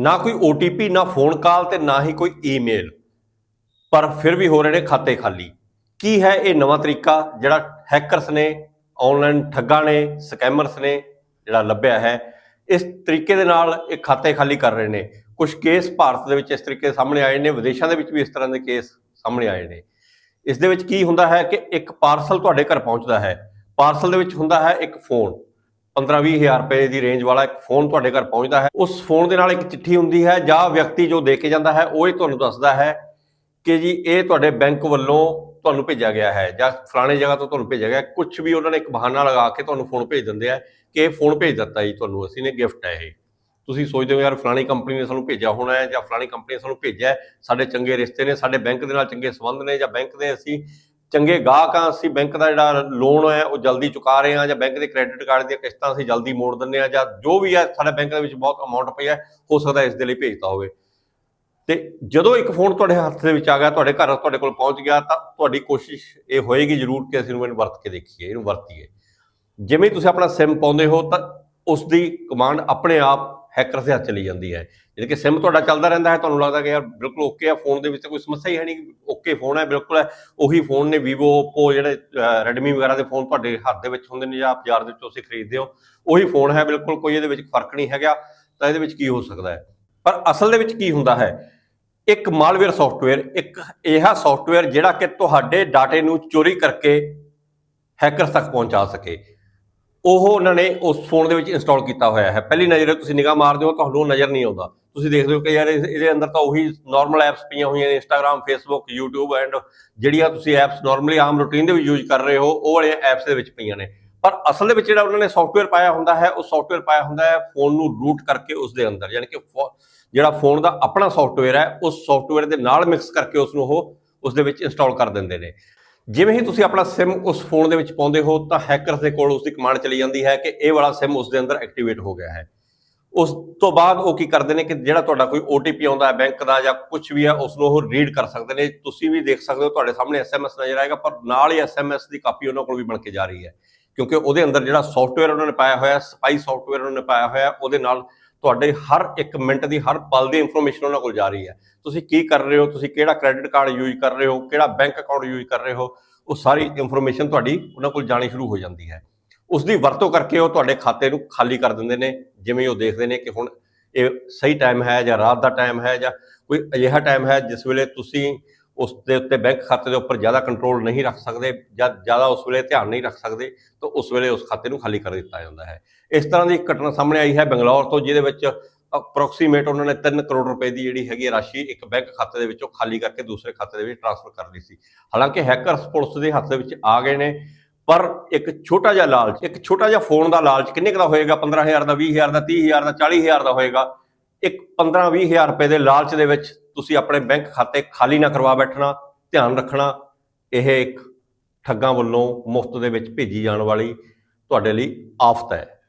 ਨਾ ਕੋਈ OTP ਨਾ ਫੋਨ ਕਾਲ ਤੇ ਨਾ ਹੀ ਕੋਈ ਈਮੇਲ ਪਰ ਫਿਰ ਵੀ ਹੋ ਰਹੇ ਨੇ ਖਾਤੇ ਖਾਲੀ। ਕੀ ਹੈ ਇਹ ਨਵਾਂ ਤਰੀਕਾ ਜਿਹੜਾ ਹੈਕਰਸ ਨੇ ਆਨਲਾਈਨ ਠੱਗਾਂ ਨੇ ਸਕੈਮਰਸ ਨੇ ਜਿਹੜਾ ਲੱਭਿਆ ਹੈ? ਇਸ ਤਰੀਕੇ ਦੇ ਨਾਲ ਇਹ ਖਾਤੇ ਖਾਲੀ ਕਰ ਰਹੇ ਨੇ। ਕੁਝ ਕੇਸ ਭਾਰਤ ਦੇ ਵਿੱਚ ਇਸ ਤਰੀਕੇ ਸਾਹਮਣੇ ਆਏ ਨੇ, ਵਿਦੇਸ਼ਾਂ ਦੇ ਵਿੱਚ ਵੀ ਇਸ ਤਰ੍ਹਾਂ ਦੇ ਕੇਸ ਸਾਹਮਣੇ ਆਏ ਨੇ। ਇਸ ਦੇ ਵਿੱਚ ਕੀ ਹੁੰਦਾ ਹੈ ਕਿ ਇੱਕ ਪਾਰਸਲ ਤੁਹਾਡੇ ਘਰ ਪਹੁੰਚਦਾ ਹੈ। ਪਾਰਸਲ ਦੇ ਵਿੱਚ ਹੁੰਦਾ ਹੈ ਇੱਕ ਫੋਨ 15-20 ਰੁਪਏ ਦੀ ਰੇਂਜ ਵਾਲਾ ਇੱਕ ਫੋਨ ਤੁਹਾਡੇ ਘਰ ਪਹੁੰਚਦਾ ਹੈ। ਉਸ ਫੋਨ ਦੇ ਨਾਲ ਇੱਕ ਚਿੱਠੀ ਹੁੰਦੀ ਹੈ ਜਾਂ ਵਿਅਕਤੀ ਜੋ ਦੇ ਕੇ ਜਾਂਦਾ ਹੈ, ਉਹ ਹੀ ਤੁਹਾਨੂੰ ਦੱਸਦਾ ਹੈ ਕਿ ਜੀ ਇਹ ਤੁਹਾਡੇ ਬੈਂਕ ਵੱਲੋਂ ਤੁਹਾਨੂੰ ਭੇਜਿਆ ਗਿਆ ਹੈ ਜਾਂ ਫਲਾਣੇ ਜਗ੍ਹਾ ਤੋਂ ਤੁਹਾਨੂੰ ਭੇਜਿਆ ਗਿਆ। ਕੁਝ ਵੀ ਉਹਨਾਂ ਨੇ ਇੱਕ ਬਹਾਨਾ ਲਗਾ ਕੇ ਤੁਹਾਨੂੰ ਫੋਨ ਭੇਜ ਦਿੰਦੇ ਆ ਕਿ ਇਹ ਫੋਨ ਭੇਜ ਦਿੱਤਾ ਜੀ ਤੁਹਾਨੂੰ, ਅਸੀਂ ਨੇ ਗਿਫਟ ਹੈ ਇਹ। ਤੁਸੀਂ ਸੋਚਦੇ ਹੋ ਯਾਰ ਫਲਾਣੀ ਕੰਪਨੀ ਨੇ ਸਾਨੂੰ ਭੇਜਿਆ ਹੋਣਾ ਹੈ ਜਾਂ ਫਲਾਣੀ ਕੰਪਨੀ ਨੇ ਸਾਨੂੰ ਭੇਜਿਆ ਸਾਡੇ ਚੰਗੇ ਰਿਸ਼ਤੇ ਨੇ, ਸਾਡੇ ਬੈਂਕ ਦੇ ਨਾਲ ਚੰਗੇ ਸੰਬੰਧ ਨੇ ਜਾਂ ਬੈਂਕ ਦੇ ਅਸੀਂ ਚੰਗੇ ਗਾਹਕ ਆ, ਅਸੀਂ ਬੈਂਕ ਦਾ ਜਿਹੜਾ ਲੋਨ ਹੈ, ਉਹ ਜਲਦੀ ਚੁਕਾ ਰਹੇ ਹਾਂ ਜਾਂ ਬੈਂਕ ਦੇ ਕ੍ਰੈਡਿਟ ਕਾਰਡ ਦੀਆਂ ਕਿਸ਼ਤਾਂ ਅਸੀਂ ਜਲਦੀ ਮੋੜ ਦਿੰਦੇ ਹਾਂ ਜਾਂ ਜੋ ਵੀ ਹੈ, ਸਾਡੇ ਬੈਂਕ ਦੇ ਵਿੱਚ ਬਹੁਤ ਅਮਾਉਂਟ ਪਈ ਹੈ, ਹੋ ਸਕਦਾ ਇਸ ਦੇ ਲਈ ਭੇਜਤਾ ਹੋਵੇ। ਤੇ ਜਦੋਂ ਇੱਕ ਫੋਨ ਤੁਹਾਡੇ ਹੱਥ ਦੇ ਵਿੱਚ ਆ ਗਿਆ, ਤੁਹਾਡੇ ਘਰ ਤੁਹਾਡੇ ਕੋਲ ਪਹੁੰਚ ਗਿਆ, ਤਾਂ ਤੁਹਾਡੀ ਕੋਸ਼ਿਸ਼ ਇਹ ਹੋਏਗੀ ਜ਼ਰੂਰ ਕਿ ਅਸੀਂ ਇਹਨੂੰ ਵਰਤ ਕੇ ਦੇਖੀਏ, ਇਹਨੂੰ ਵਰਤੀਏ। ਜਿਵੇਂ ਤੁਸੀਂ ਆਪਣਾ ਸਿਮ ਪਾਉਂਦੇ ਹੋ, ਤਾਂ ਉਸ ਦੀ ਕਮਾਂਡ ਆਪਣੇ ਆਪ ਹੈਕਰ ਦੇ ਹੱਥ ਚਲੀ ਜਾਂਦੀ ਹੈ। ਜਿਵੇਂ ਕਿ ਸਿਮ ਤੁਹਾਡਾ ਚੱਲਦਾ ਰਹਿੰਦਾ ਹੈ, ਤੁਹਾਨੂੰ ਲੱਗਦਾ ਕਿ ਯਾਰ ਬਿਲਕੁਲ ਓਕੇ ਆ ਫੋਨ ਦੇ ਵਿੱਚ ਕੋਈ ਸਮੱਸਿਆ ਹੀ ਹੈ ਨਹੀਂ ਓਕੇ ਫੋਨ ਹੈ, ਬਿਲਕੁਲ ਹੈ। ਉਹੀ ਫੋਨ ਨੇ Vivo, Oppo ਜਿਹੜੇ Redmi ਵਗੈਰਾ ਦੇ ਫੋਨ ਤੁਹਾਡੇ ਹੱਥ ਦੇ ਵਿੱਚ ਹੁੰਦੇ ਨੇ ਜਾਂ ਬਾਜ਼ਾਰ ਦੇ ਵਿੱਚੋਂ ਤੁਸੀਂ ਖਰੀਦਦੇ ਹੋ, ਉਹੀ ਫੋਨ ਹੈ, ਬਿਲਕੁਲ ਕੋਈ ਇਹਦੇ ਵਿੱਚ ਫ਼ਰਕ ਨਹੀਂ ਹੈਗਾ। ਤਾਂ ਇਹਦੇ ਵਿੱਚ ਕੀ ਹੋ ਸਕਦਾ ਹੈ? ਪਰ ਅਸਲ ਦੇ ਵਿੱਚ ਕੀ ਹੁੰਦਾ ਹੈ? ਇੱਕ ਮਾਲਵੇਅਰ ਸੌਫਟਵੇਅਰ ਇੱਕ ਇਹੋ ਸੌਫਟਵੇਅਰ ਜਿਹੜਾ ਕਿ ਤੁਹਾਡੇ ਡਾਟੇ ਨੂੰ ਚੋਰੀ ਕਰਕੇ ਹੈਕਰਸ ਤੱਕ ਪਹੁੰਚਾ ਸਕੇ। ਉਹ ਉਹਨਾਂ ਨੇ ਉਸ ਫੋਨ ਦੇ ਵਿੱਚ ਇੰਸਟਾਲ ਕੀਤਾ ਹੋਇਆ ਹੈ। ਪਹਿਲੀ ਨਜ਼ਰ ਤੁਸੀਂ ਨਿਗਾਹ ਮਾਰਦੇ ਹੋ, ਤੁਹਾਨੂੰ ਨਜ਼ਰ ਨਹੀਂ ਆਉਂਦਾ। ਤੁਸੀਂ ਦੇਖਦੇ ਹੋ ਕਿ ਯਾਰ ਇਹਦੇ ਅੰਦਰ ਤਾਂ ਉਹੀ ਨਾਰਮਲ ਐਪਸ ਪਈਆਂ ਹੋਈਆਂ ਨੇ ਇੰਸਟਾਗ੍ਰam ਫੇਸਬੁੱਕ YouTube ਐਂਡ ਜਿਹੜੀਆਂ ਤੁਸੀਂ ਐਪਸ ਨਾਰਮਲੀ ਆਮ ਰੂਟੀਨ ਦੇ ਵਿੱਚ ਯੂਜ਼ ਕਰ ਰਹੇ ਹੋ, ਉਹ ਵਾਲੀਆਂ ਐਪਸ ਦੇ ਵਿੱਚ ਪਈਆਂ ਨੇ। ਪਰ ਅਸਲ ਦੇ ਵਿੱਚ ਜਿਹੜਾ ਉਹਨਾਂ ਨੇ ਸੌਫਟਵੇਅਰ ਪਾਇਆ ਹੁੰਦਾ ਹੈ, ਉਹ ਸੌਫਟਵੇਅਰ ਪਾਇਆ ਹੁੰਦਾ ਹੈ ਫੋਨ ਨੂੰ ਰੂਟ ਕਰਕੇ ਉਸ ਦੇ ਅੰਦਰ। ਯਾਨੀ ਕਿ ਫੋ- ਜਿਹੜਾ ਫੋਨ ਦਾ ਆਪਣਾ ਸੌਫਟਵੇਅਰ ਹੈ, ਉਸ ਸੌਫਟਵੇਅਰ ਦੇ ਨਾਲ ਮਿਕਸ ਕਰਕੇ ਉਸ ਨੂੰ ਉਹ ਉਸ ਦੇ ਵਿੱਚ ਇੰਸਟਾਲ ਕਰ ਦਿੰਦੇ ਨੇ। ਜਿਵੇਂ ਹੀ ਤੁਸੀਂ ਆਪਣਾ ਸਿਮ ਉਸ ਫੋਨ ਦੇ ਵਿੱਚ ਪਾਉਂਦੇ ਹੋ, ਤਾਂ ਹੈਕਰਸ ਦੇ ਕੋਲ ਉਸ ਦੀ ਕਮਾਂਡ ਚਲੀ ਜਾਂਦੀ ਹੈ ਕਿ ਇਹ ਵਾਲਾ ਸਿਮ ਉਸ ਦੇ ਅੰਦਰ ਐਕਟੀਵੇਟ ਹੋ ਗਿਆ ਹੈ। ਉਸ ਤੋਂ ਬਾਅਦ ਉਹ ਕੀ ਕਰਦੇ ਨੇ ਕਿ ਜਿਹੜਾ ਤੁਹਾਡਾ ਕੋਈ OTP ਆਉਂਦਾ ਹੈ ਬੈਂਕ ਦਾ ਜਾਂ ਕੁਝ ਵੀ ਹੈ ਉਸ ਨੂੰ ਉਹ ਰੀਡ ਕਰ ਸਕਦੇ ਨੇ। ਤੁਸੀਂ ਵੀ ਦੇਖ ਸਕਦੇ ਹੋ, ਤੁਹਾਡੇ ਸਾਹਮਣੇ SMS ਨਜ਼ਰ ਆਏਗਾ, ਪਰ ਨਾਲ ਹੀ SMS ਦੀ ਕਾਪੀ ਉਹਨਾਂ ਕੋਲ ਵੀ ਬਣ ਕੇ ਜਾ ਰਹੀ ਹੈ। ਕਿਉਂਕਿ ਉਹਦੇ ਅੰਦਰ ਜਿਹੜਾ ਸੌਫਟਵੇਅਰ ਉਹਨਾਂ ਨੇ ਪਾਇਆ ਹੋਇਆ ਸਪਾਈ ਸੌਫਟਵੇਅਰ ਉਹਨਾਂ ਨੇ ਪਾਇਆ ਹੋਇਆ ਉਹਦੇ ਨਾਲ ਤੁਹਾਡੇ ਹਰ ਇੱਕ ਮਿੰਟ ਦੀ, ਹਰ ਪਲ ਦੀ ਇਨਫੋਰਮੇਸ਼ਨ ਉਹਨਾਂ ਕੋਲ ਜਾ ਰਹੀ ਹੈ। ਤੁਸੀਂ ਕੀ ਕਰ ਰਹੇ ਹੋ? ਤੁਸੀਂ ਕਿਹੜਾ ਕ੍ਰੈਡਿਟ ਕਾਰਡ ਯੂਜ਼ ਕਰ ਰਹੇ ਹੋ? ਕਿਹੜਾ ਬੈਂਕ ਅਕਾਊਂਟ ਯੂਜ਼ ਕਰ ਰਹੇ ਹੋ? ਉਹ ਸਾਰੀ ਇਨਫੋਰਮੇਸ਼ਨ ਤੁਹਾਡੀ ਉਹਨਾਂ ਕੋਲ ਜਾਣੀ ਸ਼ੁਰੂ ਹੋ ਜਾਂਦੀ ਹੈ। ਉਸ ਦੀ ਵਰਤੋਂ ਕਰਕੇ ਉਹ ਤੁਹਾਡੇ ਖਾਤੇ ਨੂੰ ਖਾਲੀ ਕਰ ਦਿੰਦੇ ਨੇ, ਜਿਵੇਂ ਉਹ ਦੇਖਦੇ ਨੇ ਕਿ ਹੁਣ ਇਹ ਸਹੀ ਟਾਈਮ ਹੈ ਜਾਂ ਰਾਤ ਦਾ ਟਾਈਮ ਹੈ ਜਾਂ ਕੋਈ ਅਜਿਹਾ ਟਾਈਮ ਹੈ ਜਿਸ ਵੇਲੇ ਤੁਸੀਂ ਉਸ ਦੇ ਉੱਤੇ ਬੈਂਕ ਖਾਤੇ ਦੇ ਉੱਪਰ ਜ਼ਿਆਦਾ ਕੰਟਰੋਲ ਨਹੀਂ ਰੱਖ ਸਕਦੇ ਜਾਂ ਜ਼ਿਆਦਾ ਉਸ ਵੇਲੇ ਧਿਆਨ ਨਹੀਂ ਰੱਖ ਸਕਦੇ, ਤਾਂ ਉਸ ਵੇਲੇ ਉਸ ਖਾਤੇ ਨੂੰ ਖਾਲੀ ਕਰ ਦਿੱਤਾ ਜਾਂਦਾ ਹੈ। ਇਸ ਤਰ੍ਹਾਂ ਦੀ ਇੱਕ ਘਟਨਾ ਸਾਹਮਣੇ ਆਈ ਹੈ ਬੰਗਲੌਰ ਤੋਂ, ਜਿਹਦੇ ਵਿੱਚ ਅਪਰੋਕਸੀਮੇਟ ਉਹਨਾਂ ਨੇ 3 ਕਰੋੜ ਰੁਪਏ ਦੀ ਜਿਹੜੀ ਹੈਗੀ ਹੈ ਰਾਸ਼ੀ ਇੱਕ ਬੈਂਕ ਖਾਤੇ ਦੇ ਵਿੱਚੋਂ ਖਾਲੀ ਕਰਕੇ ਦੂਸਰੇ ਖਾਤੇ ਦੇ ਵਿੱਚ ਟ੍ਰਾਂਸਫਰ ਕਰ ਲਈ ਸੀ। ਹਾਲਾਂਕਿ ਹੈਕਰਸ ਪੁਲਿਸ ਦੇ ਹੱਥ ਦੇ ਵਿੱਚ ਆ ਗਏ ਨੇ, ਪਰ ਇੱਕ ਛੋਟਾ ਜਿਹਾ ਲਾਲਚ, ਇੱਕ ਛੋਟਾ ਜਿਹਾ ਫੋਨ ਦਾ ਲਾਲਚ ਕਿੰਨੇ ਕੁ ਦਾ ਹੋਏਗਾ? 15000 ਦਾ 20000 ਦਾ 30000 ਦਾ 40000 ਦਾ ਹੋਏਗਾ? ਇੱਕ 15-20000 ਰੁਪਏ ਦੇ ਲਾਲਚ ਦੇ ਵਿੱਚ ਤੁਸੀਂ ਆਪਣੇ ਬੈਂਕ ਖਾਤੇ ਖਾਲੀ ਨਾ ਕਰਵਾ ਬੈਠਣਾ, ਧਿਆਨ ਰੱਖਣਾ, ਇਹ ਇੱਕ ਠੱਗਾਂ ਵੱਲੋਂ ਮੁਫਤ ਦੇ ਵਿੱਚ ਭੇਜੀ ਜਾਣ ਵਾਲੀ ਤੁਹਾਡੇ ਲਈ ਆਫਤ ਹੈ।